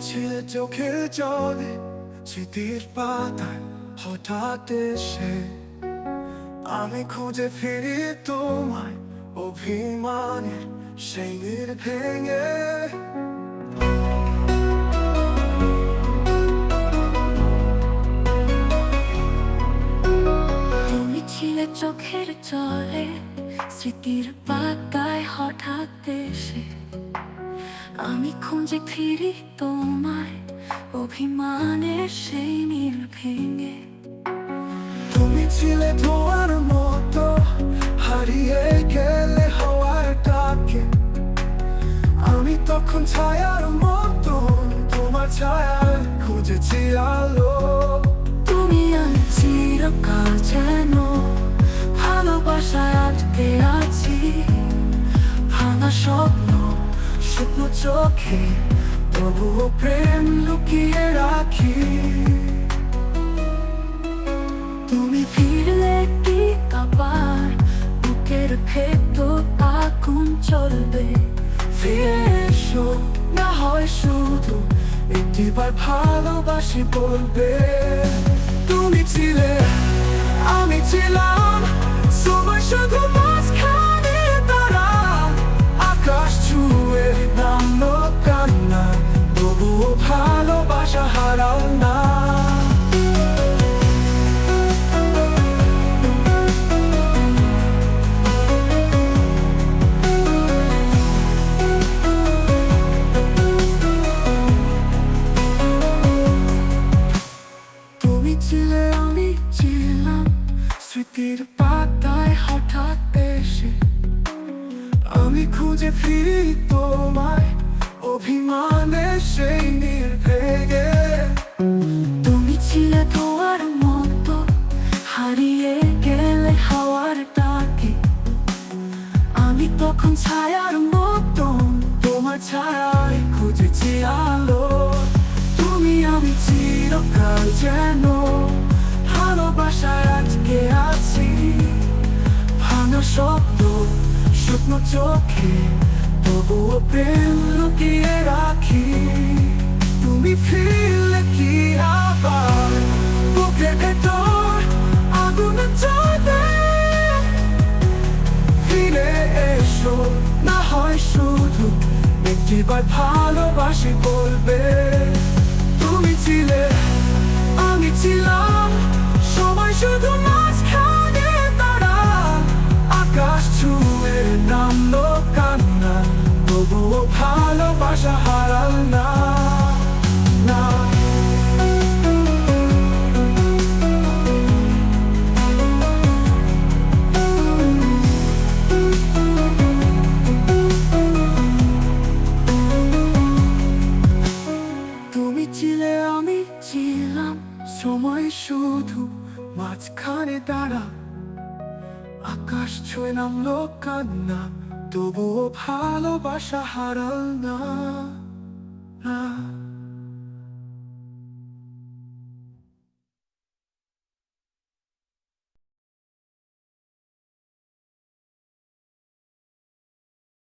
ছিলে চোখের জলে স্মৃতির পাতায় হঠাৎ এসে আমি খুঁজে ফিরি তোমায় অভিমানের সেই ভেঙে তুমি ছিলে চোখের জলে স্মৃতির পাতায় হঠাৎ এসে আমি খুঁজে ফিরি তোমায় অভিমানের সেই নীল ভেঙে। তুমি ছিলে ধোয়ার মতো হারিয়ে গেলে হওয়ার ডাকে। আমি তখন ছায়ার মতো তোমার ছায়ায় খুঁজেছি আলো। তুমি আমি চিরকাল যেন ভালোবাসায় আটকে আছি। চোখে, তবুও প্রেম লুকিয়ে রাখি। তুমি ফিরলে কি আবার? বুকের ভেতর আগুন চলবে। ফিরে এসো, না হয় শুধু একটিবার ভালোবাসি বলবে। তুমি ছিলে, আমি ছিলাম স্মৃতির পাতায় হঠাৎ এসে আমি খুঁজে ফিরি তোমায়। অভিমানে সেই নির্ভেগে। তুমি ছিলে ধোয়ার মতো, হারিয়ে গেলে হাওয়ার ডাকে আমি তখন ছায়ার মতো তোমার ছায়ায় খুঁজেছি আলো। তুমি আমি চিরকাল যেন শুকনো চোখে, তবুও প্রেম লুকিয়ে রাখি। তুমি ফিরলে কি আবার? বুকের ভেতর আগুন জ্বলে। ফিরে এসো, না হয় শুধু একটিবার ভালোবাসি বলবে। ভালোবাসা হারাল না তুমি ছিলে, আমি ছিলাম সময় শুধু মাঝখানে দাঁড়া আকাশ ছুঁয়ে নামলো কান্না। তবুও ভালোবাসা হারাল না। না